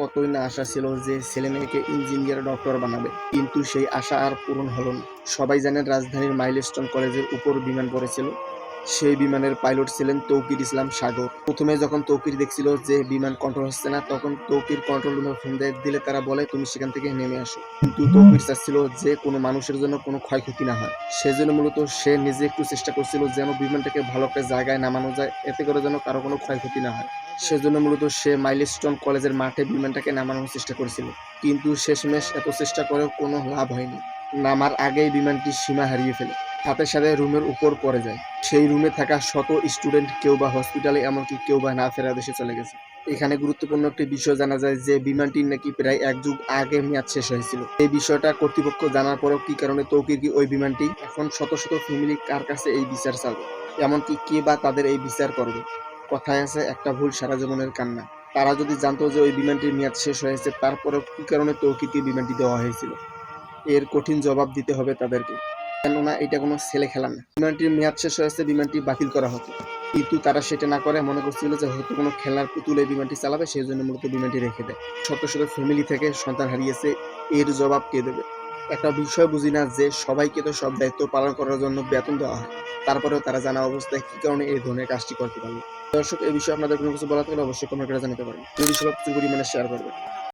কতই না আশা ছিল যে ছেলে মেয়েকে ইঞ্জিনিয়ার ডক্টর বানাবে। কিন্তু সেই আশা আর পূরণ হলো না। সবাই জানেন রাজধানীর মাইলস্টোন কলেজের উপর বিমান পড়েছিল। সেই বিমানের পাইলট ছিলেন তৌকির ইসলাম সাগর। প্রথমে যখন তৌকির দেখছিল যে বিমান কন্ট্রোল হচ্ছে না, তখন তৌকির কন্ট্রোল রুমে ফোন দিলে তারা বলে, তুমি সেখান থেকে নেমে আসো। কিন্তু তৌকির চাচ্ছিল যে কোনো মানুষের জন্য কোনো ক্ষয়ক্ষতি না হয়। সেজন্য মূলত, সে নিজে একটু চেষ্টা করছিল যেন বিমানটাকে ভালো একটা জায়গায় নামানো যায়, এতে করে যেন কারও কোনো ক্ষয়ক্ষতি না হয়। সেজন্য মূলত সে মাইলস্টোন কলেজের মাঠে বিমানটাকে নামানোর চেষ্টা করেছিল। কিন্তু শেষমেশ এত চেষ্টা করেও কোনো লাভ হয়নি। নামার আগেই বিমানটি সীমা হারিয়ে ফেলে। সাথে সাথে রুমের উপর পড়ে যায়। সেই রুমে থাকা শত স্টুডেন্ট কেউ বা হসপিটালে, এমনকি কেউ বা না ফেরা দেশে চলে গেছে। এখানে গুরুত্বপূর্ণ একটি বিষয় জানা যায় যে বিমানটির নাকি প্রায় এক যুগ আগে মেয়াদ শেষ হয়েছিল। এই বিষয়টা কর্তৃপক্ষ জানার পরেও কি কারণে তৌকির ওই বিমানটি? এখন শত শত ফ্যামিলি কার কাছে এই বিচার চাবে? এমনকি কে বা তাদের এই বিচার করবে? কথায় আছে, একটা ভুল সারা জীবনের কান্না। তারা যদি জানতো যে ওই বিমানটির মেয়াদ শেষ হয়েছে, তারপরেও কি কারণে তৌকিরকে বিমানটি দেওয়া হয়েছিল? এর কঠিন জবাব দিতে হবে তাদেরকে। কেননা এটা কোনো ছেলে খেলা না। বিমানটির মেয়াদ শেষ হয়েছে বিমানটি বাতিল করা হতো কিন্তু তারা সেটা না করে মনে করছিল যে হয়তো কোনো খেলার পুতুল বিমানটি চালাবে, সেই জন্য মূলত বিমানটি রেখে দেয়। শত শত ফ্যামিলি থেকে সন্তান হারিয়েছে, এর জবাব কে দেবে? একটা বিষয় বুঝি না যে সবাইকে তো সব দায়িত্ব পালন করার জন্য বেতন দেওয়া হয়। তারপরেও তারা জানা অবস্থায় কি কারণে এই ধরনের কাজটি করতে পারবে দর্শক এই বিষয়ে আপনাদের কোনো কিছু বলা থাকলে অবশ্যই কমেন্ট করে জানাতে পারেন। পরিমাণে শেয়ার করবে